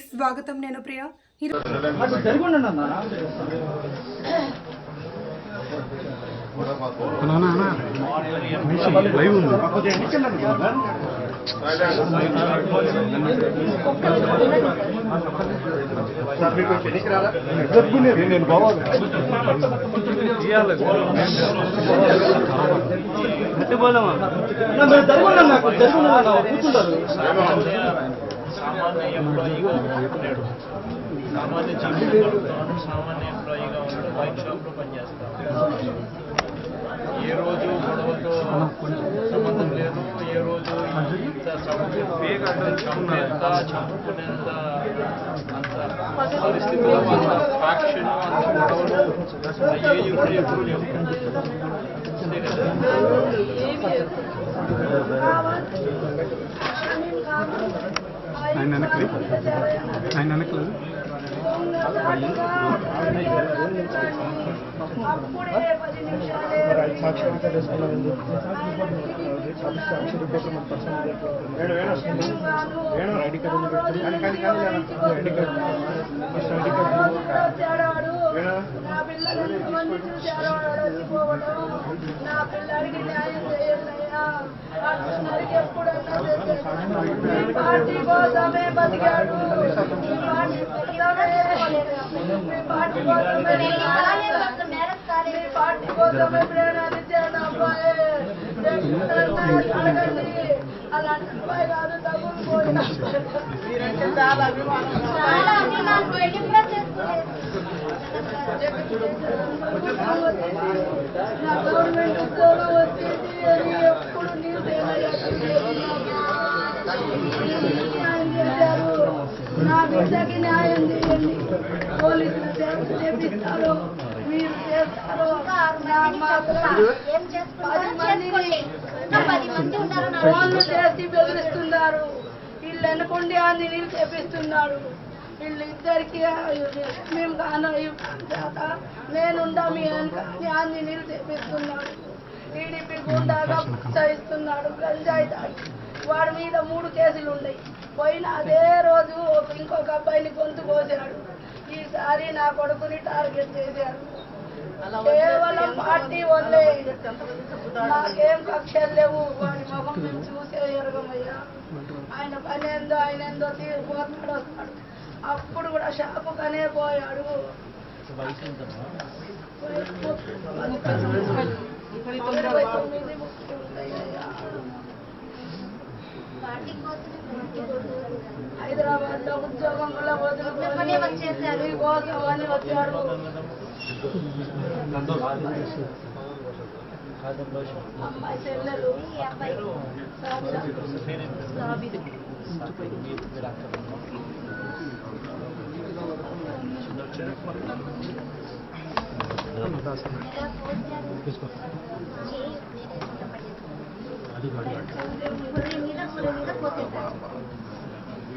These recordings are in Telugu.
స్వాగతం నేను ప్రియ. ఈరో- లైవ్ ఉంది. నేను బావాలి సామాన్య ఎంప్లాయీగా ఉన్నాడు సామాన్య జీవితంలో ఉన్నాడు సామాన్య ఎంప్లాయీగా ఉన్నాడు వైన్ షాప్లో పనిచేస్తాడు ఏ రోజు గొడవతో సంబంధం లేదు ఏ రోజు ఇంత చంపేంత చంపుకునేంత అంత పరిస్థితులు అంత ఫ్యాక్షన్ అంత గొడవలు ఏ యుగం ఎప్పుడు లేవు అంతే కదా ఆయన వెనకలే ఆయన వెనక్కి అప్పుడే పది నిమిషాలే వచ్చాడాడు నా పిల్లలు ఎంతమంది చూశారో అడగిపోవడం నా పిల్లడికి న్యాయం ਪਾਰਟੀ ਕੋ ਸਮੇਂ ਬਚ ਗਿਆ ਪਾਰਟੀ ਕੋ ਸਮੇਂ ਪਾਰਟੀ ਕੋ ਸਮੇਂ ਨਹੀਂ ਕਾਲੇ ਵਕਤ ਮਿਹਨਤ ਕਰੇ ਪਾਰਟੀ ਕੋ ਸਮੇਂ ਪ੍ਰੇਰਣਾ ਦੇ ਚਰਨਾ ਪਾਏ ਤੇ। ਸਰਦਾਰ ਅਲਗ ਲਈ అలాంటి అబ్బాయి కాదు మీరంటే చాలా అభిమానం నా గవర్నమెంట్ ఉద్యోగం వచ్చేసి అని ఎప్పుడు నీసేన న్యాయం చేశారు నా బిడ్డకి న్యాయం చేయండి పోలీసులు చేపిస్తారు ఏం చేసుకుంటారో చేసుకోండి ఇంకా పది మంది ఉన్నారు నా ఫోన్లు చేసి బెదిరిస్తున్నారు. వీళ్ళు అనుకోండి అన్ని నీళ్ళు చేపిస్తున్నాడు వీళ్ళు ఇద్దరికి మేము కాను చేత నేనుండా మీ వెనక అన్ని నీళ్ళు చేపిస్తున్నాడు టీడీపీ గుండాగా ప్రోత్సహిస్తున్నాడు గంజాయి తాగి వాడి మీద మూడు కేసులు ఉన్నాయి పోయిన అదే రోజు ఇంకొక అబ్బాయిని గొంతు కోసాడు. ఈసారి నా కొడుకుని టార్గెట్ చేశాడు కేవలం పార్టీ వల్లే నాకేం కక్షలు లేవు వాడి ముఖం మేము చూసే ఎరగమయ్యా ఆయన పని ఏందో ఆయన ఏందో తీరిపోతాడు వస్తాడు అప్పుడు కూడా షాపు కనే పోయాడు తొమ్మిది ముప్పై ఉంటాయ్యా. పార్టీ కోసమే పార్టీ కోసమే. హైదరాబాద్లో ఉద్యోగం కూడా వదులుకొని వచ్చేసారు. అని వచ్చాడు అమ్మాయి చెల్లెలు ఈ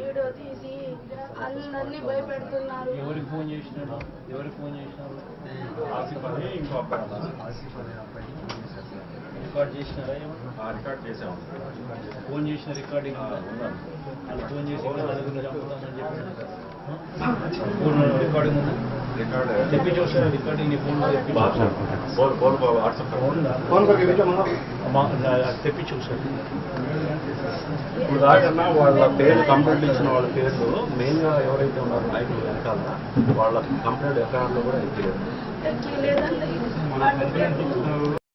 వీడియో తీసి అందరినీ భయపెడుతున్నారు. ఎవరికి ఫోన్ చేసినాడు ఎవరికి ఫోన్ చేసినారు? రికార్డ్ చేసినారా ఏమన్నా? రికార్డ్ చేసాము ఫోన్ చేసిన రికార్డింగ్? వాళ్ళు ఫోన్ చేసి ఇంకా నలుగురిని చంపుతామని రికార్డింగ్ ఉందా? చూసారా రికార్డింగ్ చూసారు ఇప్పుడు దాకన్నా వాళ్ళ పేరు కంప్లైంట్ ఇచ్చిన వాళ్ళ పేర్లు మెయిన్గా ఎవరైతే ఉన్నారో నాయకులు వెనకాల వాళ్ళ కంప్లైంట్ ఎఫ్ఐఆర్లో కూడా ఎక్కిలేదు లేదండి